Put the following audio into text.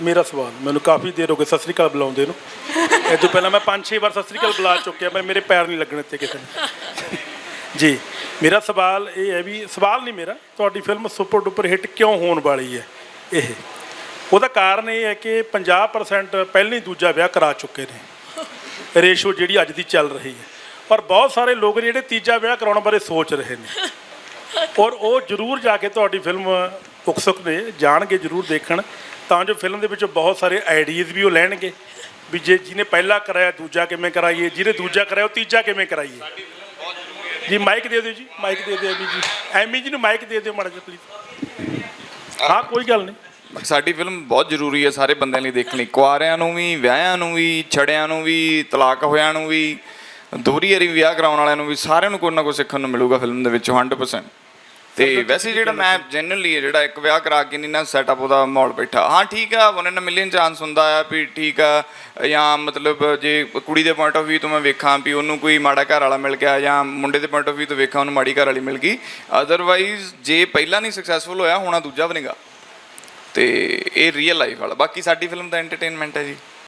ਮੇਰਾ ਸਵਾਲ, ਮੈਨੂੰ ਕਾਫੀ ਦੇਰ ਹੋ ਗਈ ਸਤਿ ਸ੍ਰੀ ਅਕਾਲ ਬੁਲਾਉਂਦੇ ਨੂੰ। ਇਹ ਤੋਂ ਪਹਿਲਾਂ ਮੈਂ 5-6 ਵਾਰ ਸਤਿ ਸ੍ਰੀ ਅਕਾਲ ਬੁਲਾ ਚੁੱਕਿਆ ਮੈਂ ਮੇਰੇ ਪੈਰ ਨਹੀਂ ਲੱਗਣ ਇੱਥੇ ਕਿਸੇ ਨੇ। ਜੀ, ਮੇਰਾ ਸਵਾਲ ਇਹ ਹੈ ਵੀ, ਸਵਾਲ ਨਹੀਂ ਮੇਰਾ, ਤੁਹਾਡੀ ਫਿਲਮ ਸੁਪਰ ਡੁਪਰ ਹਿੱਟ ਕਿਉਂ ਹੋਣ ਵਾਲੀ ਹੈ? ਇਹ, ਉਹਦਾ ਕਾਰਨ ਇਹ ਹੈ ਕਿ 50% ਪਹਿਲਾਂ ਹੀ ਦੂਜਾ ਵਿਆਹ ਕਰਾ ਚੁੱਕੇ ਨੇ। ਰੇਸ਼ੋ ਜਿਹੜੀ ਅੱਜ ਦੀ ਚੱਲ ਰਹੀ ਹੈ। ਪਰ ਬਹੁਤ ਸਾਰੇ ਲੋਕ ਨੇ ਜਿਹੜੇ ਤੀਜਾ ਵਿਆਹ ਕਰਾਉਣ ਬਾਰੇ ਸੋਚ ਰਹੇ ਨੇ। ਔਰ ਉਹ ਜ਼ਰੂਰ ਜਾ ਕੇ ਤੁਹਾਡੀ ਫਿਲਮ ਉਕਸੁਕ ਨੇ, ਜਾਣਗੇ, ਜ਼ਰੂਰ ਦੇਖਣ। ਤਾਂ ਜੋ ਫਿਲਮ ਦੇ ਵਿੱਚ ਬਹੁਤ ਸਾਰੇ ਆਈਡੀਆਜ਼ ਵੀ ਉਹ ਲੈਣਗੇ, ਵੀ ਜੇ ਜਿਹਨੇ ਪਹਿਲਾ ਕਰਾਇਆ ਦੂਜਾ ਕਿਵੇਂ ਕਰਾਈਏ, ਜਿਹਨੇ ਦੂਜਾ ਕਰਾਇਆ ਉਹ ਤੀਜਾ ਕਿਵੇਂ ਕਰਾਈਏ? ਜੀ ਮਾਈਕ ਦੇ ਦਿਓ ਜੀ ਮਾਈਕ ਦੇ ਦਿਓ ਐਮੀ ਜੀ। ਐਮੀ ਜੀ ਨੂੰ ਮਾਈਕ ਦੇ ਦਿਓ ਮਾੜਾ ਜਿਹਾ ਪਲੀਜ਼ ਹਾਂ, ਕੋਈ ਗੱਲ ਨਹੀਂ। ਸਾਡੀ ਫਿਲਮ ਬਹੁਤ ਜ਼ਰੂਰੀ ਹੈ ਸਾਰੇ ਬੰਦਿਆਂ ਲਈ ਦੇਖਣੀ। ਕੁਆਰਿਆਂ ਨੂੰ ਵੀ, ਵਿਆਹਿਆਂ ਨੂੰ ਵੀ, ਛੜਿਆਂ ਨੂੰ ਵੀ, ਤਲਾਕ ਹੋਇਆਂ ਨੂੰ ਵੀ ਦੋਹਰੀ ਹਰੀ ਵਿਆਹ ਕਰਾਉਣ ਵਾਲਿਆਂ ਨੂੰ ਵੀ, ਸਾਰਿਆਂ ਨੂੰ ਕੋਈ ਨਾ ਕੋਈ ਸਿੱਖਣ ਨੂੰ ਮਿਲੂਗਾ ਫਿਲਮ ਦੇ ਵਿੱਚ 100% ਤੇ ਵੈਸੇ ਜਿਹੜਾ ਮੈਂ ਜਨਰਲੀ ਜਿਹੜਾ ਇੱਕ ਵਿਆਹ ਕਰਾ ਕੇ ਨਹੀਂ ਨਾ ਸੈਟਅਪ ਉਹਦਾ ਮਾਹੌਲ ਬੈਠਾ। ਹਾਂ ਠੀਕ ਆ ਵਨ ਇਨ ਮਿਲੀਅਨ ਚਾਂਸ ਹੁੰਦਾ ਆ ਵੀ ਠੀਕ ਆ ਜਾਂ ਮਤਲਬ ਜੇ ਕੁੜੀ ਦੇ ਪੁਆਇੰਟ ਆਫ View ਤੋਂ ਮੈਂ ਵੇਖਾਂ ਵੀ ਉਹਨੂੰ ਕੋਈ ਮਾੜਾ ਘਰ ਵਾਲਾ ਮਿਲ ਗਿਆ ਜਾਂ ਮੁੰਡੇ ਦੇ ਪੁਆਇੰਟ ਆਫ View ਤੋਂ ਵੇਖਾਂ ਉਹਨੂੰ ਮਾੜੀ ਘਰ ਵਾਲੀ ਮਿਲ ਗਈ। ਅਦਰਵਾਈਜ਼ ਜੇ ਪਹਿਲਾਂ ਨਹੀਂ ਸਕਸੈਸਫੁਲ ਹੋਇਆ ਹੋਣਾ ਦੂਜਾ ਬਣੇਗਾ ਤੇ ਇਹ ਰੀਅਲ ਲਾਈਫ ਵਾਲਾ। ਬਾਕੀ ਸਾਡੀ ਫਿਲਮ ਦਾ ਐਂਟਰਟੇਨਮੈਂਟ ਹੈ ਜੀ।